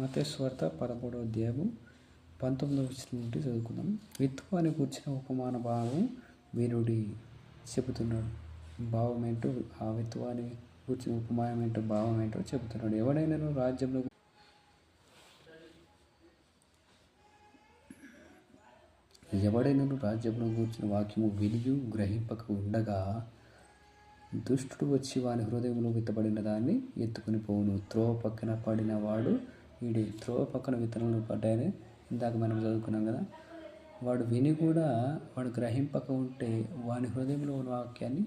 మతేశ్వార్త పదమూడవ అధ్యాయము పంతొమ్మిదవ వచ్చిన నుండి చదువుకుందాం. విత్తువాని కూర్చిన ఉపమాన భావం వీరుడి చెబుతున్నాడు. భావం ఏంటో ఆ విత్తువాని కూర్చిన ఉపమానం ఏంటో భావం ఏంటో చెబుతున్నాడు. ఎవడైనా రాజ్యంలో ఎవడైనను రాజ్యంలో కూర్చిన వాక్యము వినియు గ్రహింపక ఉండగా దుష్టుడు వచ్చి వాని హృదయంలో విత్తబడిన దాన్ని ఎత్తుకుని పోవును. త్రోవ పక్కన పడిన వాడు వీడి త్రోవ పక్కన విత్తనాలు పడ్డాయని ఇందాక మనం చదువుకున్నాం కదా. వాడు విని కూడా వాడు గ్రహింపక ఉంటే వాని హృదయంలో ఉన్న వాక్యాన్ని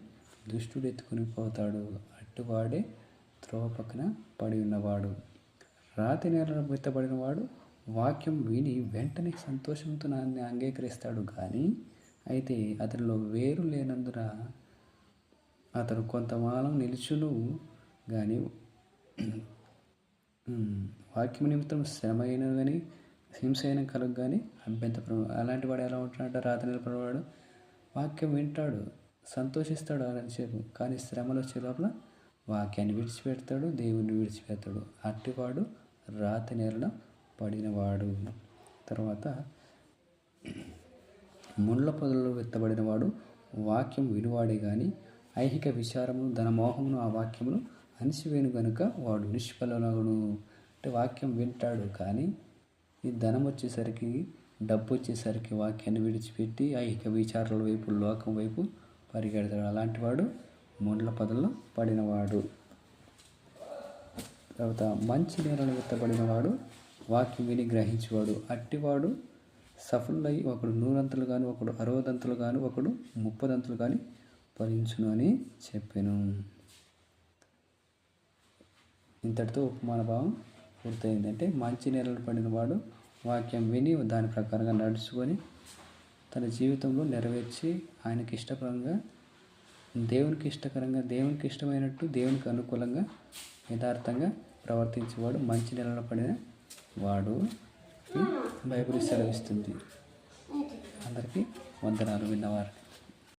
దుష్టుడు ఎత్తుకుని పోతాడు. అట్టువాడే త్రోవ పక్కన పడి ఉన్నవాడు. రాతి నేలలో విత్తబడిన వాడు వాక్యం విని వెంటనే సంతోషంతో నాన్ని అంగీకరిస్తాడు కానీ అయితే అతనిలో వేరు లేనందున అతను కొంతకాలం నిలుచును కానీ వాక్యం నిమిత్తం శ్రమ అయినా కానీ హింస అయిన కలుగు కానీ అభ్యంతరం అలాంటి వాడు ఎలా ఉంటున్నాడు రాత్రి నిలబడేవాడు వాక్యం వింటాడు సంతోషిస్తాడు అలాంటిసేపు కానీ శ్రమలు వచ్చే లోపల వాక్యాన్ని విడిచిపెడతాడు దేవుణ్ణి విడిచిపెడతాడు. అట్టివాడు రాతి నేలలో పడినవాడు. తర్వాత ముళ్ళ పొదలలో విత్తబడినవాడు వాక్యం వినువాడే కానీ ఐహిక విచారమును ధనమోహమును ఆ వాక్యమును అణిసివేను కనుక వాడు నిష్ఫలనగును అంటే వాక్యం వింటాడు కానీ ఈ ధనం వచ్చేసరికి డబ్బు వచ్చేసరికి వాక్యాన్ని విడిచిపెట్టి ఐహిక విచారాల వైపు లోకం వైపు పరిగెడతాడు. అలాంటి వాడు ముండ్ల పొదల్లో పడినవాడు. తర్వాత మంచి నేలను విత్తబడినవాడు వాక్యం విని గ్రహించేవాడు. అట్టివాడు సఫలులై ఒకడు నూరంతలు కానీ ఒకడు అరవదంతులు కానీ ఒకడు ముప్పదంతులు కానీ ఫలించును అని చెప్పాను. ఇంతటితో ఉపమాన భావం పూర్తయింది అంటే మంచి నేలలు పడిన వాడు వాక్యం విని దాని ప్రకారంగా నడుచుకొని తన జీవితంలో నెరవేర్చి ఆయనకి ఇష్టపరంగా దేవునికి ఇష్టకరంగా దేవునికి ఇష్టమైనట్టు దేవునికి అనుకూలంగా యథార్థంగా ప్రవర్తించేవాడు మంచి నెలలో పడిన వాడు బైబిల్ సెలవిస్తుంది. అందరికీ వందనాలు విన్నవారు